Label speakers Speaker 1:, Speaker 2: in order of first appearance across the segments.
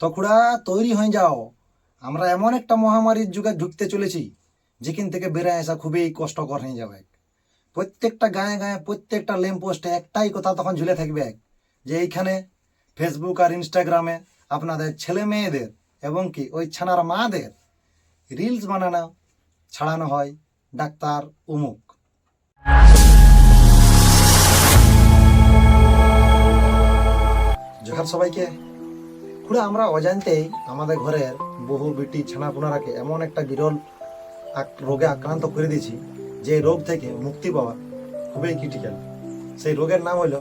Speaker 1: তো খুড়া, তৈরি হয়ে যাও। আমরা এমন একটা মহামারীর যুগে ঢুকতে চলেছি, যেখান থেকে বেড়ে আসা খুবই কষ্টকর হয়ে যাবে। প্রত্যেকটা গায়ে গায়ে, প্রত্যেকটা ল্যাম্প পোস্টে একটাই কথা তখন ঝুলে থাকবে, যে এইখানে ফেসবুক আর ইনস্টাগ্রামে আপনাদের ছেলে মেয়েদের এবং কি ওই ছানার মাদের রিলস বানানো, ছাড়ানো হয় ডাক্তার উমুক। জোহার সবাইকে। খুড়া, আমরা অজান্তেই আমাদের ঘরের বহু বেটি ছানাপুনারাকে এমন একটা বিরল রোগে আক্রান্ত করে দিয়েছি, যে রোগ থেকে মুক্তি পাওয়া খুবই ক্রিটিক্যাল সেই রোগের নাম হলো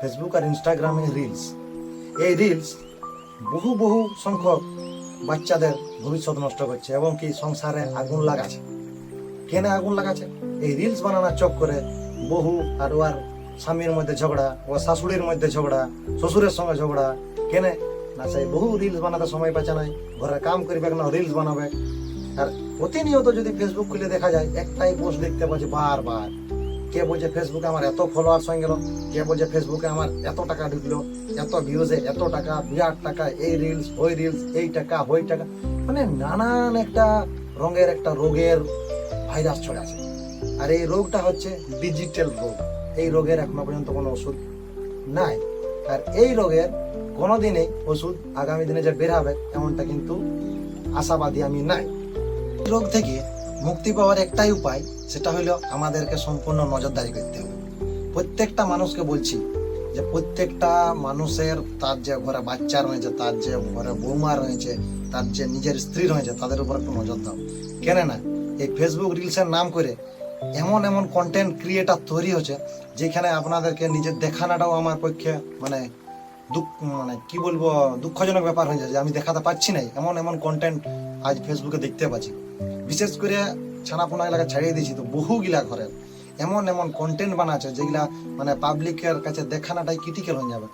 Speaker 1: ফেসবুক আর ইনস্টাগ্রামে রিলস এই রিলস বহু বহু সংখ্যক বাচ্চাদের ভবিষ্যৎ নষ্ট করছে এবং কি সংসারে আগুন লাগাচ্ছে। কেন আগুন লাগাচ্ছে? এই রিলস বানানোর চক করে বহু আর ওর স্বামীর মধ্যে ঝগড়া, ও শাশুড়ির মধ্যে ঝগড়া, শ্বশুরের সঙ্গে ঝগড়া, কেনে না সেই বহু রিলস বানাতে সময় পাচ্ছে নাই ঘরের কাম করবে না রিলস বানাবে। আর প্রতিনিয়ত যদি ফেসবুক খুলে দেখা যায়, একটাই পোস্ট দেখতে পাচ্ছি বারবার। কে বলছে ফেসবুকে আমার এত ফলোয়ার্স হয়ে গেল, কে বলছে ফেসবুকে আমার এত টাকা ঢুকলো, এত ভিউজে এত টাকা, বিরাট টাকা, এই রিলস ওই রিলস এই টাকা, ওই টাকা। মানে নানান একটা রঙের একটা রোগের ভাইরাস ছড়ে আছে। আর এই রোগটা হচ্ছে ডিজিটাল রোগ। এই রোগের এখনও পর্যন্ত কোনো ওষুধ নাই। আর এই রোগের কোনোদিনই ওষুধ আগামী দিনে যে বের হবে, এমনটা কিন্তু আশাবাদী আমি নাই। রোগ থেকে মুক্তি পাওয়ার একটাই উপায়, সেটা হলো আমাদেরকে সম্পূর্ণ নজরদারি করতে হবে। প্রত্যেকটা মানুষকে বলছি যে প্রত্যেকটা মানুষের তার যে ঘরে বাচ্চা রয়েছে, তার যে ঘরে বৌমা রয়েছে, তার যে নিজের স্ত্রী রয়েছে, তাদের উপর একটু নজর দাও। কেন না এই ফেসবুক রিলসের নাম করে এমন এমন কন্টেন্ট ক্রিয়েটার তৈরি হচ্ছে, যেখানে আপনাদেরকে নিজের দেখানোটাও আমার পক্ষে মানে দুঃখ মানে কি বলব, দুঃখজনক ব্যাপার হয়ে যায় যে আমি দেখাতে পারছি না এমন এমন কন্টেন্ট আজ ফেসবুকে দেখতে পাচ্ছি। বিশেষ করে ছানাপোনা এলাকা ছাড়িয়ে দিয়েছি তো বহুগুলা ঘরের এমন এমন কন্টেন্ট বানাচ্ছে যেগুলা মানে পাবলিকের কাছে দেখানোটাই ক্রিটিক্যাল হয়ে যাবে।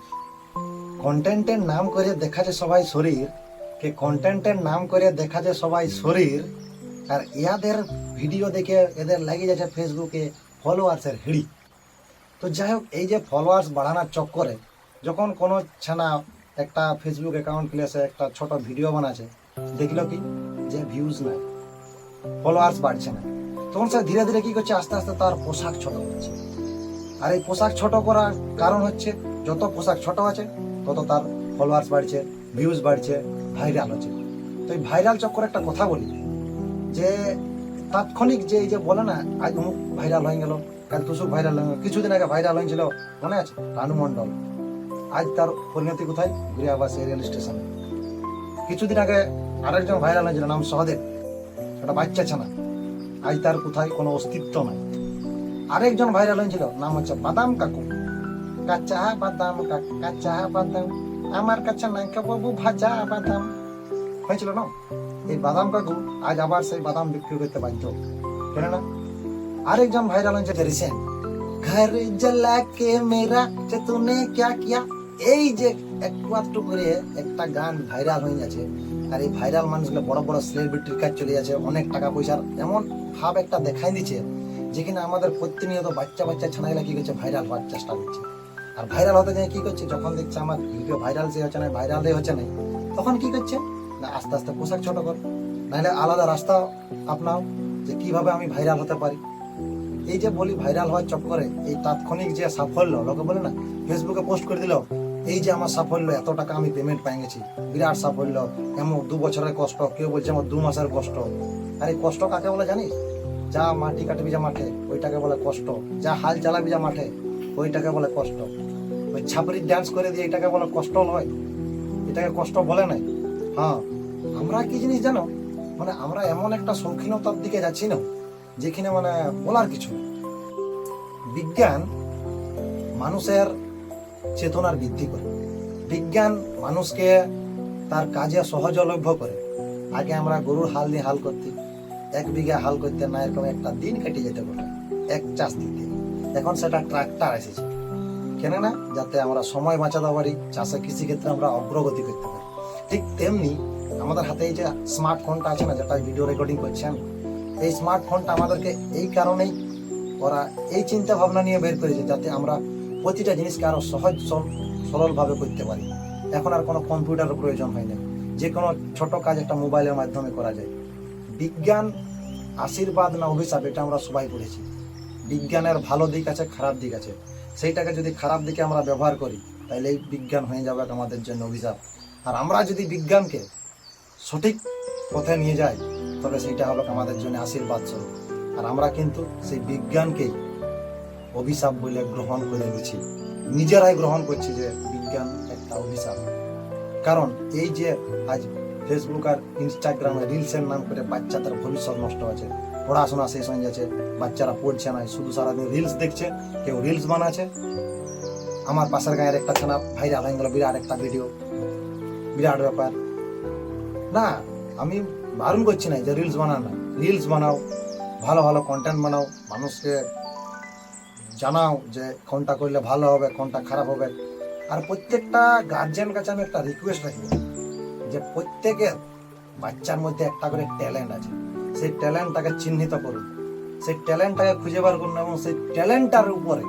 Speaker 1: কন্টেন্টের নাম করে দেখাচ্ছে সবাই শরীর। কে কন্টেন্টের নাম করে দেখাচ্ছে সবাই শরীর। আর ইয়াদের ভিডিও দেখে এদের লেগে যাচ্ছে ফেসবুকে ফলোয়ার্সের হিড়ি তো যাই হোক, এই যে ফলোয়ার্স বাড়ানোর চক্করে যখন কোনো ছানা একটা ফেসবুক অ্যাকাউন্ট খুলেছে, একটা ছোট ভিডিও বানাচ্ছে দেখল কি? যে ভিউজ নাই ফলোয়ার্স বাড়ছে না। তখন সে ধীরে ধীরে কি করছে? আস্তে আস্তে তার পোশাক ছোট হচ্ছে আর এই পোশাক ছোট করার কারণ হচ্ছে, যত পোশাক ছোট আছে, তত তার ফলোয়ার্স বাড়ছে ভিউজ বাড়ছে ভাইরাল হচ্ছে। তো এই ভাইরাল চক্কর একটা কথা বলি, যে তাৎক্ষণিক যে এই যে বলে না আজ অমুক ভাইরাল হয়ে গেল, কাল তুসুক ভাইরাল হয়ে গেল, কিছুদিন আগে ভাইরাল হয়েছিল মনে আছে? রানু মণ্ডল। আজ তার পরিণতি কোথায়? সেই রেল স্টেশনে। কিছুদিন আগে আরেকজন ভাইরাল হয়েছিল, নাম সহদেব। একটা বাচ্চা ছানা। আজ তার কোথায় কোনো অস্তিত্ব নাই। আরেকজন ভাইরাল হয়েছিল, নাম হচ্ছে বাদাম কাকু। কাঁচা বাদাম কাঁচা বাদাম, আমার কাছে নাই বাবু ভাজা বাদাম। হয়েছিল না? এই বাদাম কাকু আজ আবার সেই বাদাম বিক্রি করতে বাধ্য। কেন না আরেকজন ভাইরাল হয়েছে রিসেন্ট। জ্বলা কে মেরা, যে তুনে ক্যা কিয়া। এই যে একটু করে একটা গান ভাইরাল হয়ে যাচ্ছে আর এই ভাইরাল মানুষগুলো বড় বড় সেলিব্রিটির কাজ চলে যাচ্ছে অনেক টাকা পয়সার এমন ভাব একটা দেখাই দিচ্ছে যে যেখানে আমাদের প্রতিনিয়ত বাচ্চা বাচ্চা ছানাগুলা কি করছে ভাইরাল হওয়ার চেষ্টা করছে। আর ভাইরাল হতে গিয়ে কি করছে, যখন দেখছে আমার ভিডিও ভাইরাল সে হচ্ছে না ভাইরাল হচ্ছে না, তখন কি করছে? না, আস্তে আস্তে পোশাক ছোট কর, নাহলে আলাদা রাস্তা আপনাও যে কীভাবে আমি ভাইরাল হতে পারি। এই যে বলি ভাইরাল হওয়ার চক্করে এই তাৎক্ষণিক যে সাফল্য, লোকে বলে না ফেসবুকে পোস্ট করে দিল এই যে আমার সাফল্য, এত টাকা আমি পেমেন্ট পেয়ে গেছি, বিরাট সাফল্য। এমন দু বছরের কষ্ট, কেউ বলছে আমার দু মাসের কষ্ট। আর এই কষ্ট কাকে বলে জানিস? যা মাটি কাটবি যা মাঠে, ওইটাকে বলে কষ্ট। যা হাল চালাবি যা মাঠে, ওইটাকে বলে কষ্ট। ওই ছাপড়ি ডান্স করে দিয়ে এটাকে বলে কষ্ট নয়। এটাকে কষ্ট বলে নাই। হ্যাঁ আমরা কি জিনিস জানো? মানে আমরা এমন একটা শৌখিনতার দিকে যাচ্ছি না, যেখানে মানে বলার কিছু বিজ্ঞান মানুষের চেতনার বৃদ্ধি করে বিজ্ঞান মানুষকে তার কাজে সহজলভ্য করে আগে আমরা গরুর হাল দিয়ে হাল করতে, এক বিঘা হাল করতে না এরকম একটা দিন কেটে যেতে পারে, এক চাষ দিতে। এখন সেটা ট্রাক্টর এসেছে। কেন না যাতে আমরা সময় বাঁচাতে পারি, চাষে কৃষিক্ষেত্রে আমরা অগ্রগতি করতে পারি। ঠিক তেমনি আমাদের হাতে এই যে স্মার্টফোনটা আছে না, যেটা ভিডিও রেকর্ডিং করছেন এই স্মার্টফোনটা আমাদেরকে এই কারণেই ওরা এই চিন্তা ভাবনা নিয়ে বের করেছে যাতে আমরা প্রতিটা জিনিসকে আরও সহজ সরল- সরলভাবে করতে পারি। এখন আর কোনো কম্পিউটারের প্রয়োজন হয় না। যে কোনো ছোট কাজ একটা মোবাইলের মাধ্যমে করা যায়। বিজ্ঞান আশীর্বাদ না অভিশাপ, এটা আমরা সবাই পড়েছি বিজ্ঞানের ভালো দিক আছে, খারাপ দিক আছে। সেইটাকে যদি খারাপ দিকে আমরা ব্যবহার করি তাহলে এই বিজ্ঞান হয়ে যাবে আমাদের জন্য অভিশাপ। আর আমরা যদি বিজ্ঞানকে সঠিক পথে নিয়ে যাই, তবে সেইটা হবে আমাদের জন্য আশীর্বাদ স্বরূপ। আর আমরা কিন্তু সেই বিজ্ঞানকেই অভিশাপ বলে গ্রহণ করে নিচ্ছি। নিজেরাই গ্রহণ করছি যে বিজ্ঞান একটা অভিশাপ। কারণ এই যে আজ ফেসবুক আর ইনস্টাগ্রামে রিলসের নাম করে বাচ্চাদের ভবিষ্যৎ নষ্ট আছে পড়াশোনা শেষ হয়ে যাচ্ছে, বাচ্চারা পড়ছে না, শুধু সারাদিন রিলস দেখছে, কেউ রিলস বানাচ্ছে। আমার পাশের গায়ের একটা ছানা ভাইরাল হয়ে গেল, বিরাট একটা ভিডিও বিরাট ব্যাপার। না, আমি বারণ করছি না যে রিলস বানাও না। রিলস বানাও, ভালো ভালো কন্টেন্ট বানাও, মানুষকে জানাও যে কোনটা করলে ভালো হবে, কোনটা খারাপ হবে। আর প্রত্যেকটা গার্জেন কাছে আমি একটা রিকোয়েস্ট রাখি। যে প্রত্যেকের বাচ্চার মধ্যে একটা করে ট্যালেন্ট আছে। সেই ট্যালেন্টটাকে চিহ্নিত করুন। সেই ট্যালেন্টটাকে খুঁজে বার করুন এবং সেই ট্যালেন্টটার উপরে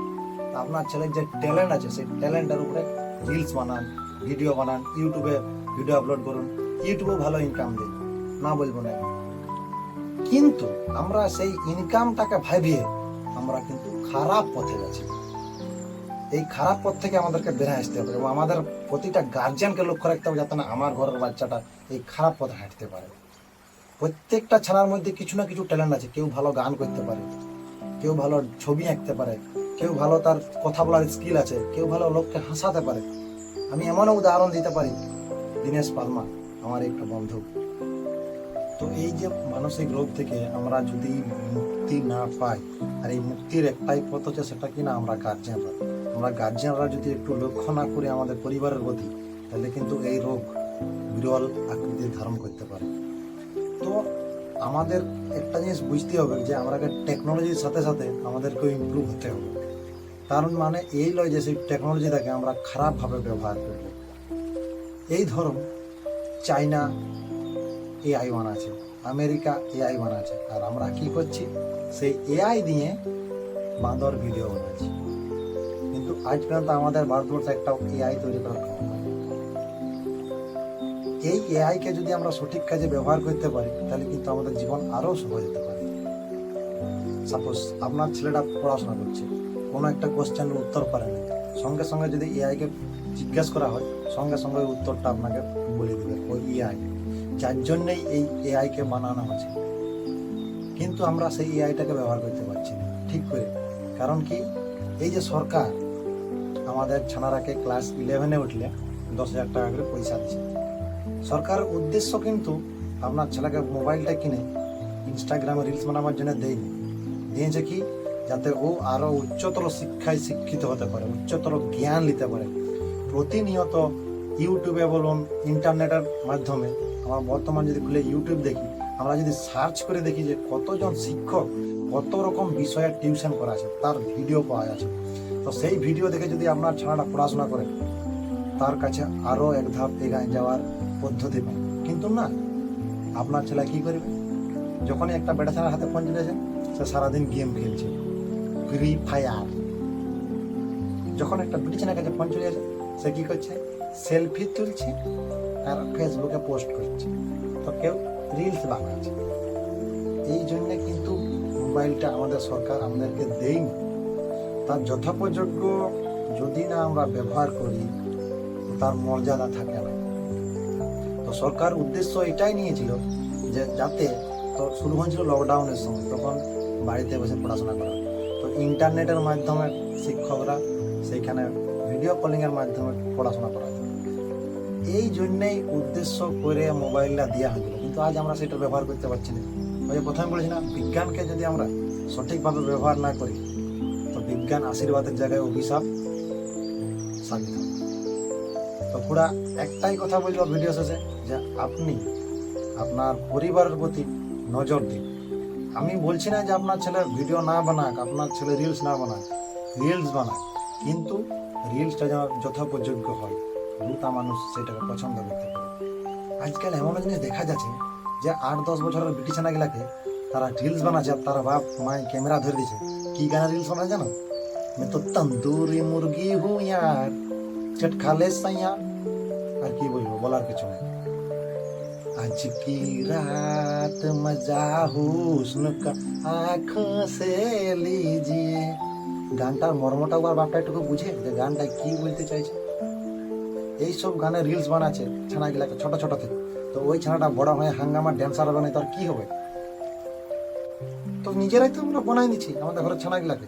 Speaker 1: আপনার ছেলের যে ট্যালেন্ট আছে, সেই ট্যালেন্টের উপরে রিলস বানান ভিডিও বানান ইউটিউবে ভিডিও আপলোড করুন। ইউটিউবে ভালো ইনকাম দেয়। না বলব না। কিন্তু আমরা সেই ইনকামটাকে ভাবিয়ে আমরা কিন্তু খারাপ পথে যাচ্ছি এই খারাপ পথ থেকে আমাদেরকে বেড়ে আসতে হবে এবং আমাদের প্রতিটা গার্জিয়ানকে লক্ষ্য রাখতে হবে যাতে না আমার ঘরের বাচ্চাটা এই খারাপ পথে হাঁটতে পারে। প্রত্যেকটা ছানার মধ্যে কিছু না কিছু ট্যালেন্ট আছে। কেউ ভালো গান করতে পারে, কেউ ভালো ছবি আঁকতে পারে, কেউ ভালো তার কথা বলার স্কিল আছে, কেউ ভালো লোককে হাসাতে পারে। আমি এমনও উদাহরণ দিতে পারি, দীনেশ পালমা, আমার একটা বন্ধু। তো এই যে মানসিক রোগ থেকে আমরা যদি মুক্তি না পাই আর এই মুক্তির একটাই পথ হচ্ছে সেটা কি না আমরা গার্জিয়ানরা আমরা গার্জিয়ানরা যদি একটু লক্ষ্য না করি আমাদের পরিবারের প্রতি তাহলে কিন্তু এই রোগ বিরল আকৃতি ধারণ করতে পারে। তো আমাদের একটা জিনিস বুঝতে হবে যে আমরা টেকনোলজির সাথে সাথে আমাদেরকে ইমপ্রুভ হতে হবে। কারণ মানে এই নয় যে সেই টেকনোলজিটাকে আমরা খারাপভাবে ব্যবহার করব। এই ধরুন, চাইনা এআই বানাচ্ছে, আমেরিকা এআই বানাচ্ছে, আর আমরা কি করছি? সেই এআই দিয়ে বাঁদর ভিডিও বানাচ্ছি। কিন্তু আজ পর্যন্ত আমাদের ভারতবর্ষে একটা এআই তৈরি করার এই এআই কে যদি আমরা সঠিক কাজে ব্যবহার করতে পারি, তাহলে কিন্তু আমাদের জীবন আরও সহজ হতে পারে। সাপোজ আপনার ছেলেটা পড়াশোনা করছে, কোনো একটা কোশ্চেনের উত্তর পারে না। সঙ্গে সঙ্গে যদি এআই কে জিজ্ঞেস করা হয়, সঙ্গে সঙ্গে উত্তরটা আপনাকে বলে দেবে, ওই এআই যার জন্যই এই এআই কে বানানো হয়েছে কিন্তু আমরা সেই এআইটাকে ব্যবহার করতে পারছি না। ঠিক করে। কারণ কি? এই যে সরকার আমাদের ছানারাকে ক্লাস ইলেভেনে উঠলে দশ হাজার টাকা করে পয়সা দিচ্ছে সরকার উদ্দেশ্য কিন্তু আপনার ছেলেকে মোবাইলটা কিনে ইনস্টাগ্রামে রিলস বানাবার জন্য দেয়নি। দিয়েছে কি? যাতে ও আরও উচ্চতর শিক্ষায় শিক্ষিত হতে পারে, উচ্চতর জ্ঞান নিতে পারে। প্রতিনিয়ত ইউটিউবে বলুন, ইন্টারনেটের মাধ্যমে, আমরা বর্তমান যদি খুলে ইউটিউব দেখি আমরা যদি সার্চ করে দেখি যে কতজন শিক্ষক কত রকম বিষয়ে টিউশন করা আছে তার ভিডিও পাওয়া যাচ্ছে। তো সেই ভিডিও দেখে যদি আপনার ছেলেটা পড়াশোনা করে, তার কাছে আরও এক ধাপ এগিয়ে যাওয়ার পদ্ধতি পায়। কিন্তু না, আপনার ছেলে কি করবে? যখনই একটা বেটা ছেলের হাতে ফোন চলেছে, সে সারাদিন গেম খেলছে। ফ্রি ফায়ার যখন একটা বিটি ছেলের কাছে ফোন চলে সে কি করছে? সেলফি তুলছে আর ফেসবুকে পোস্ট করছে। তো কেউ রিলস বানাচ্ছে। এই জন্যে কিন্তু মোবাইলটা আমাদের সরকার আমাদেরকে দেয়নি। তার যথোপযোগ্য যদি না আমরা ব্যবহার করি, তার মর্যাদা থাকে না। তো সরকার উদ্দেশ্য এটাই নিয়েছিল যে যাতে তো শুরু হয়েছিল লকডাউনের সময়, তখন বাড়িতে বসে পড়াশোনা করা। তো ইন্টারনেটের মাধ্যমে শিক্ষকরা সেইখানে ভিডিও কলিংয়ের মাধ্যমে পড়াশোনা করা এই জন্যেই উদ্দেশ্য করে মোবাইলটা দেওয়া হয়েছিল। কিন্তু আজ আমরা সেটা ব্যবহার করতে পারছি না। ওই যে প্রথমে বলেছি না, বিজ্ঞানকে যদি আমরা সঠিকভাবে ব্যবহার না করি, তো বিজ্ঞান আশীর্বাদের জায়গায় অভিশাপ সাবিত তো পুরা একটাই কথা বলব ভিডিও শেষে, যে আপনি আপনার পরিবারের প্রতি নজর দিন। আমি বলছি না যে আপনার ছেলে ভিডিও না বানাক, আপনার ছেলে রিলস না বানাক রিলস বানাক, কিন্তু রিলসটা যেন যথোপযোগ্য হয়। দুটা মানুষ সেটাকে পছন্দ করতে পারে। আজকাল এমন জিনিস দেখা যাচ্ছে যে আট দশ বছরের বিটি ছেনাগুলাকে তারা রিলস বানাচ্ছে আর তার বাপ মায় ক্যামেরা ধরে দিয়েছে কি গানে রিলস বানায় জানো मैं तो तंदूरी मुर्गी हूँ यार चटखा ले सैया আর কি বলবো বলার কিছু নেই आज की रात मजा हुस्न का आँखों से लीजिए গানটার মর্মটা আর বাপটা একটু বুঝে যে গানটা কি বলতে চাইছে এইসব গানে রিলস বানাচ্ছে ছানাগুলাকে ছোট ছোট থেকে তো ওই ছানাটা বড় হয়ে হাঙ্গামা ড্যান্সার হবে না, তার কি হবে? তো নিজেরাই তো আমরা বানাই দিচ্ছি আমাদের ঘরের ছানাগুলাকে,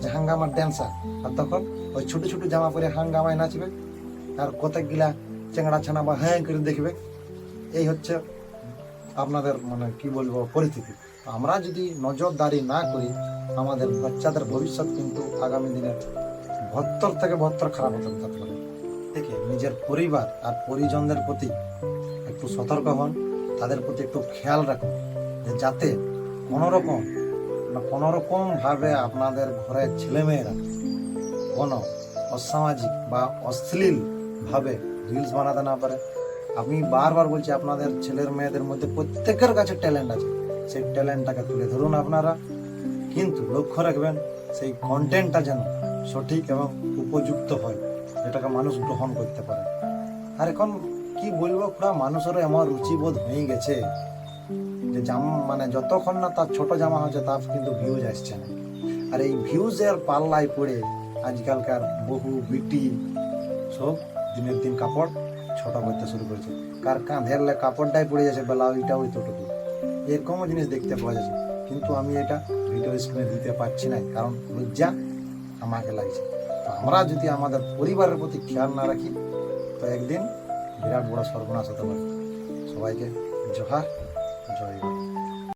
Speaker 1: যে হাঙ্গামার ড্যান্সার আর তখন ওই ছোট ছোট জামা পরে হাঙ্গামায় নাচবে, আর কতকগুলা চেংড়া ছানা বা হ্যাঁ করে দেখবে। এই হচ্ছে আপনাদের মানে কি বলব, পরিস্থিতি। আমরা যদি নজরদারি না করি, আমাদের বাচ্চাদের ভবিষ্যৎ কিন্তু আগামী দিনে ভত্তর থেকে ভত্তর খারাপ হতে পারে। নিজের পরিবার আর পরিজনদের প্রতি একটু সতর্ক হন, তাদের প্রতি একটু খেয়াল রাখুন, যে যাতে কোনো রকম কোনো রকম ভাবে আপনাদের ঘরের ছেলেমেয়েরা কোনো অসামাজিক বা অশ্লীল ভাবে রিলস বানাতে না পারে। আমি বারবার বলছি, আপনাদের ছেলের মেয়েদের মধ্যে প্রত্যেকের কাছে ট্যালেন্ট আছে, সেই ট্যালেন্টটাকে তুলে ধরুন আপনারা। কিন্তু লক্ষ্য রাখবেন, সেই কন্টেন্টটা যেন সঠিক এবং উপযুক্ত হয়, যেটাকে মানুষ গ্রহণ করতে পারে। আর এখন কি বলব, পুরা মানুষেরও এমন রুচিবোধ হয়ে গেছে। যে জামা মানে যতক্ষণ না তার ছোট জামা হচ্ছে, তার কিন্তু ভিউজ আসছে না। আর এই ভিউজের পাল্লায় পড়ে আজকালকার বহু বিটি সব দিনের দিন কাপড় ছোট করতে শুরু করেছে। কার কাঁধের কাপড়টাই পড়ে যাচ্ছে, বেলা ওইটা ওই তোটুকু এরকমও জিনিস দেখতে পাওয়া যাচ্ছে। কিন্তু আমি এটা ভিডিও স্ক্রিনে দিতে পারছি না, কারণ লজ্জা আমাকে লাগছে। আমরা যদি আমাদের পরিবারের প্রতি খেয়াল না রাখি, তো একদিন বিরাট বড় সর্বনাশ হতে পারে। সবাইকে জোহার জয়